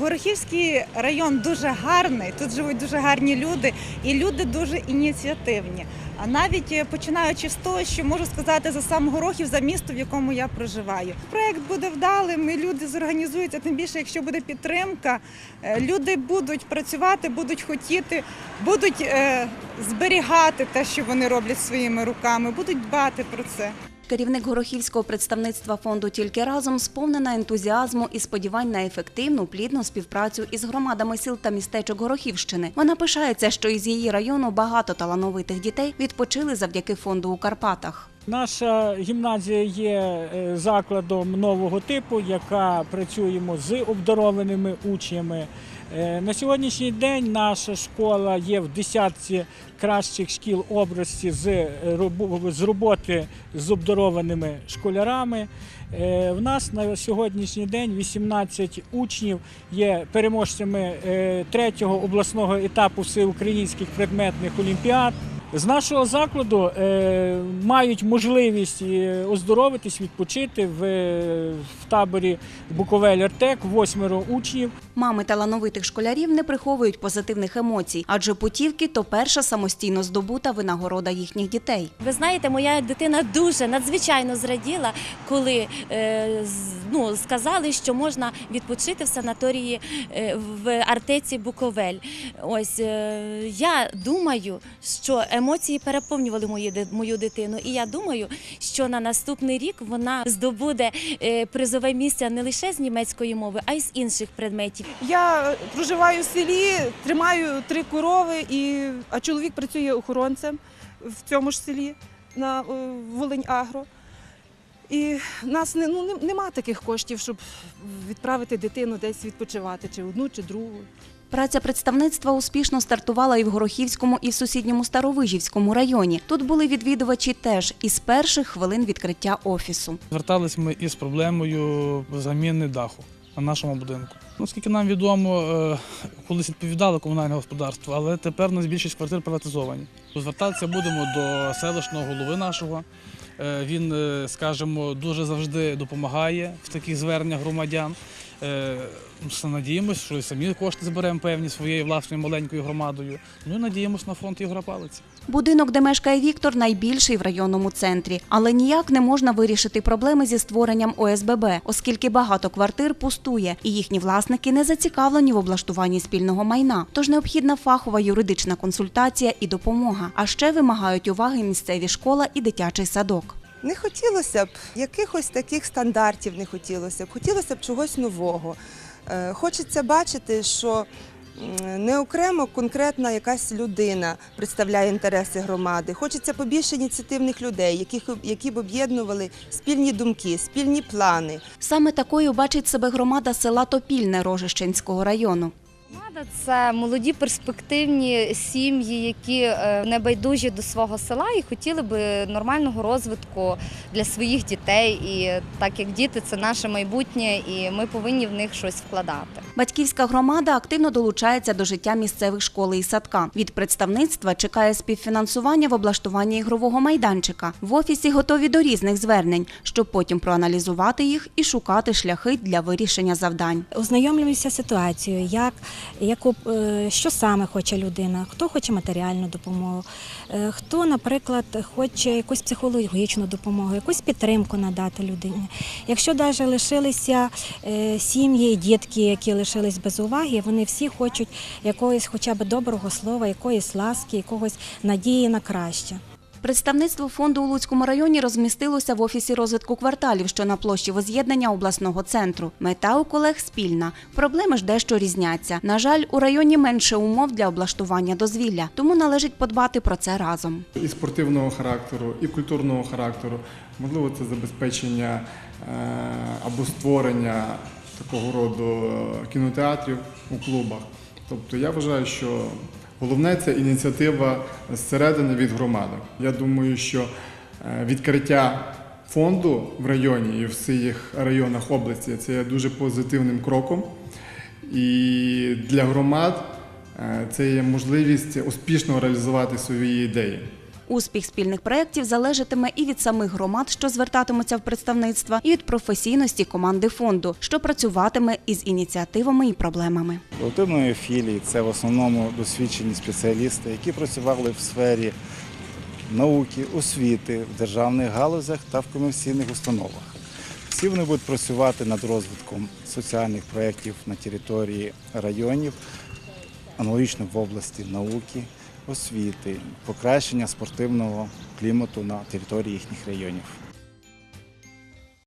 Горохівський район дуже гарний, тут живуть дуже гарні люди, і люди дуже ініціативні. А навіть е, починаючи з того, що можу сказати за сам Горохів, за місто, в якому я проживаю. Проект буде вдалим, і люди зорганізуються. Тим більше, якщо буде підтримка, е, люди будуть працювати, будуть хотіти, будуть е, зберігати те, що вони роблять своїми руками, будуть дбати про це. Керівник горохівського представництва фонду Тільки разом сповнена ентузіазму і сподівань на ефективну плідну співпрацю із громадами сіл та містечок Горохівщини. Вона пишається, що із її району багато талановитих дітей відпочили завдяки фонду у Карпатах. Наша гімназія є е, закладом нового типу, яка працюємо з обдарованими учнями. Е, На сьогоднішній день наша школа є в десятці кращих шкіл області з, е, роботи з обдарованими школярами. Е, В нас на сьогоднішній день 18 учнів є переможцями третього обласного етапу всеукраїнських предметних олімпіад. З нашого закладу мають можливість оздоровитись, відпочити в, в таборі Буковель Артек восьмеро учнів. Мами талановитих школярів не приховують позитивних емоцій, адже путівки то перша самостійно здобута винагорода їхніх дітей. Ви знаєте, моя дитина дуже надзвичайно зраділа, коли е, ну, сказали, що можна відпочити в санаторії е, в Артеці Буковель. Ось е, я думаю, що емоції переповнювали мою, дитину, і я думаю, що на наступний рік вона здобуде призове місце не лише з німецької мови, а й з інших предметів. Я проживаю в селі, тримаю три корови, і, а чоловік працює охоронцем в цьому ж селі на Волинь Агро. І в нас не, ну, нема таких коштів, щоб відправити дитину десь відпочивати, чи одну, чи другу. Праця представництва успішно стартувала і в Горохівському, і в сусідньому Старовижівському районі. Тут були відвідувачі теж із перших хвилин відкриття офісу. Звертались ми із проблемою заміни даху на нашому будинку. Наскільки нам відомо, е, колись відповідало комунальне господарство, але тепер у нас більшість квартир приватизовані. Звертатися будемо до селищного голови нашого. Е, Він, е, скажімо, дуже завжди допомагає в таких зверненнях громадян. Е, Надіємося, що і самі кошти зберемо певні своєю власною маленькою громадою. Ну і надіємося на фонд Ігора Палиці. Будинок, де мешкає Віктор, найбільший в районному центрі, але ніяк не можна вирішити проблеми зі створенням ОСББ, оскільки багато квартир пустує, і їхні власники не зацікавлені в облаштуванні спільного майна. Тож необхідна фахова юридична консультація і допомога. А ще вимагають уваги місцеві школа і дитячий садок. Не хотілося б якихось таких стандартів, не хотілося б. Хотілося б чогось нового. Е, Хочеться бачити, що не окремо конкретна якась людина представляє інтереси громади. Хочеться побільше ініціативних людей, яких, які б об'єднували спільні думки, спільні плани. Саме такою бачить себе громада села Топільне Рожищенського району. Громада – це молоді перспективні сім'ї, які е, небайдужі до свого села і хотіли би нормального розвитку для своїх дітей. І так як діти це наше майбутнє, і ми повинні в них щось вкладати. Батьківська громада активно долучається до життя місцевих школи і садка. Від представництва чекає співфінансування в облаштуванні ігрового майданчика. В офісі готові до різних звернень, щоб потім проаналізувати їх і шукати шляхи для вирішення завдань. ознайомлююся з ситуацією, як, яку, е, що саме хоче людина, хто хоче матеріальну допомогу, е, хто, наприклад, хоче якусь психологічну допомогу, якусь підтримку надати людині. Якщо навіть лишилися е, сім'ї, дітки, які лишились без уваги, вони всі хочуть якогось хоча б доброго слова, якоїсь ласки, якогось надії на краще. Представництво фонду у Луцькому районі розмістилося в офісі розвитку кварталів, що на площі воз'єднання обласного центру. Мета у колег спільна. Проблеми ж дещо різняться. На жаль, у районі менше умов для облаштування дозвілля, тому належить подбати про це разом. і спортивного характеру, і культурного характеру. Можливо, це забезпечення е, або створення такого роду е, кінотеатрів у клубах. Тобто я вважаю, що головне це ініціатива зсередини від громади. Я думаю, що е, відкриття фонду в районі і в всіх районах області це є дуже позитивним кроком. І для громад е, це є можливість успішно реалізувати свої ідеї. Успіх спільних проєктів залежатиме і від самих громад, що звертатимуться в представництва, і від професійності команди фонду, що працюватиме із ініціативами і проблемами. Колективної філії це в основному досвідчені спеціалісти, які працювали в сфері науки, освіти, в державних галузях та в комерційних установах. Всі вони будуть працювати над розвитком соціальних проєктів на території районів, аналогічно в області науки, освіти, покращення спортивного клімату на території їхніх районів.